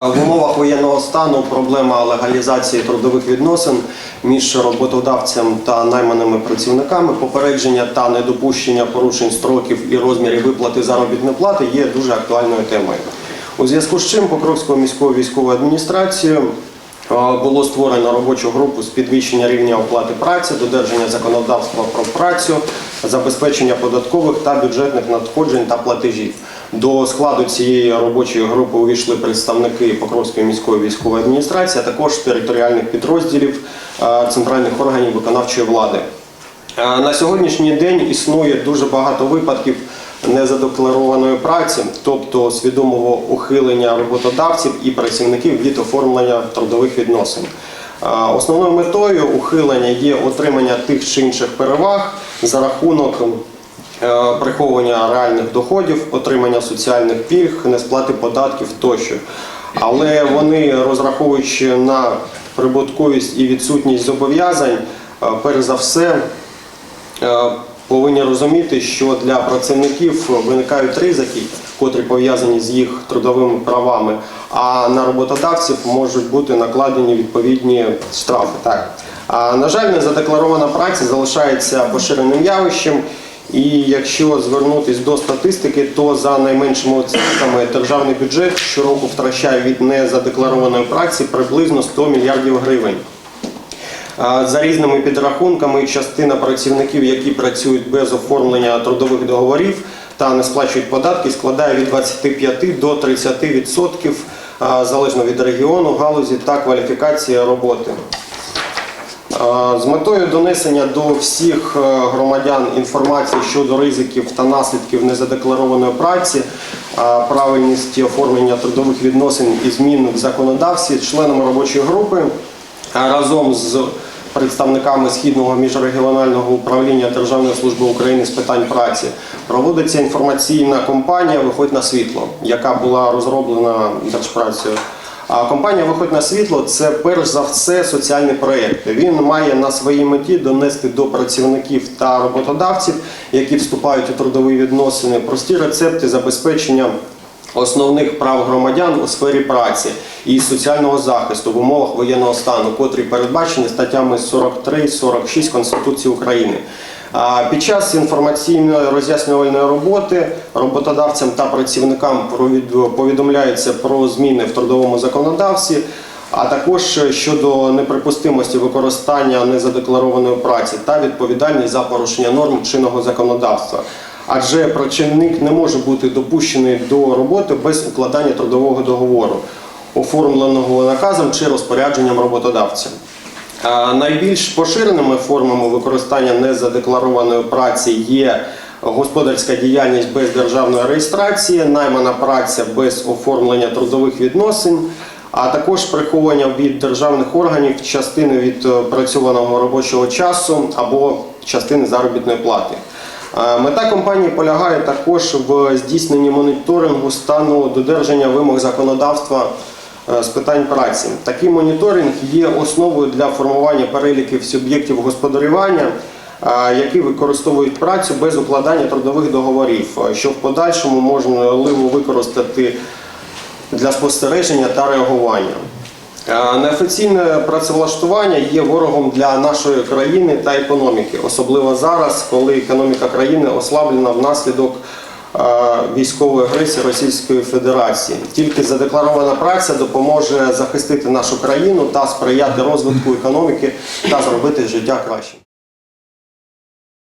В умовах воєнного стану проблема легалізації трудових відносин між роботодавцем та найманими працівниками, попередження та недопущення порушень строків і розмірів виплати заробітної плати є дуже актуальною темою. У зв'язку з чим Покровською міською військовою адміністрацією було створено робочу групу з підвищення рівня оплати праці, додержання законодавства про працю, забезпечення податкових та бюджетних надходжень та платежів. До складу цієї робочої групи увійшли представники Покровської міської військової адміністрації, а також територіальних підрозділів е, центральних органів виконавчої влади. Е, На сьогоднішній день існує дуже багато випадків незадекларованої праці, тобто свідомого ухилення роботодавців і працівників від оформлення трудових відносин. Е, Основною метою ухилення є отримання тих чи інших переваг за рахунок приховування реальних доходів, отримання соціальних пільг, несплати податків тощо. Але вони, розраховуючи на прибутковість і відсутність зобов'язань, е, перш за все е, повинні розуміти, що для працівників виникають ризики, котрі пов'язані з їх трудовими правами, а на роботодавців можуть бути накладені відповідні штрафи. Так. А, на жаль, незадекларована праця залишається поширеним явищем. І якщо звернутися до статистики, то за найменшими оцінками державний бюджет щороку втрачає від незадекларованої праці приблизно 100 мільярдів гривень. За різними підрахунками, частина працівників, які працюють без оформлення трудових договорів та не сплачують податки, складає від 25 до 30 відсотків а, залежно від регіону, галузі та кваліфікації роботи. А, З метою донесення до всіх е, громадян інформації щодо ризиків та наслідків незадекларованої праці, а, правильності оформлення трудових відносин і змін в законодавстві, членами робочої групи разом з представниками Східного міжрегіонального управління Державної служби України з питань праці проводиться інформаційна кампанія Виходь на світло, яка була розроблена Держпрацею. А компанія Виходь на світло це перш за все соціальний проєкт. Він має на своїй меті донести до працівників та роботодавців, які вступають у трудові відносини, прості рецепти забезпечення основних прав громадян у сфері праці і соціального захисту в умовах воєнного стану, котрі передбачені статтями 43-46 Конституції України. Під час інформаційної роз'яснювальної роботи роботодавцям та працівникам повідомляється про зміни в трудовому законодавстві, а також щодо неприпустимості використання незадекларованої праці та відповідальність за порушення норм чинного законодавства. Адже працівник не може бути допущений до роботи без укладання трудового договору, оформленого наказом чи розпорядженням роботодавця. Найбільш поширеними формами використання незадекларованої праці є господарська діяльність без державної реєстрації, наймана праця без оформлення трудових відносин, а також приховування від державних органів частини від е, працьованого робочого часу або частини заробітної плати. Мета компанії полягає також в здійсненні моніторингу стану додержання вимог законодавства з питань праці. Такий моніторинг є основою для формування переліків суб'єктів господарювання, е, які використовують працю без укладання трудових договорів, е, що в подальшому можливо використати для спостереження та реагування. Е, Неофіційне працевлаштування є ворогом для нашої країни та економіки, особливо зараз, коли економіка країни ослаблена внаслідок е, військової агресії Російської Федерації. Тільки задекларована праця допоможе захистити нашу країну та сприяти розвитку економіки та зробити життя кращим.